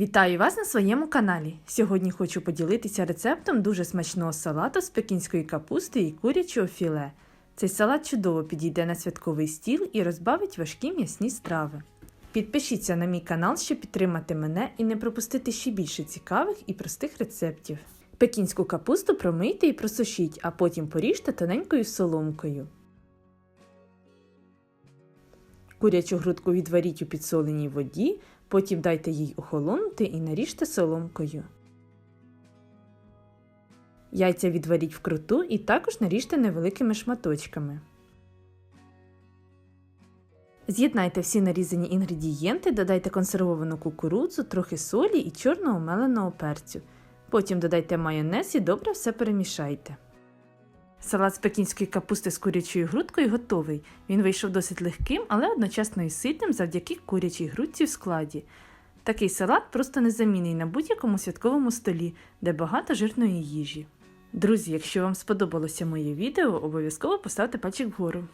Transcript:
Вітаю вас на своєму каналі. Сьогодні хочу поділитися рецептом дуже смачного салату з пекінської капусти і курячого філе. Цей салат чудово підійде на святковий стіл і розбавить важкі м'ясні страви. Підпишіться на мій канал, щоб підтримати мене і не пропустити ще більше цікавих і простих рецептів. Пекінську капусту промийте і просушіть, а потім поріжте тоненькою соломкою. Курячу грудку відваріть у підсоленій воді, потім дайте їй охолонути і наріжте соломкою. Яйця відваріть вкруту і також наріжте невеликими шматочками. З'єднайте всі нарізані інгредієнти, додайте консервовану кукурудзу, трохи солі і чорного меленого перцю. Потім додайте майонез і добре все перемішайте. Салат з пекінської капусти з курячою грудкою готовий. Він вийшов досить легким, але одночасно і ситним завдяки курячій грудці в складі. Такий салат просто незамінний на будь-якому святковому столі, де багато жирної їжі. Друзі, якщо вам сподобалося моє відео, обов'язково поставте пальчик вгору.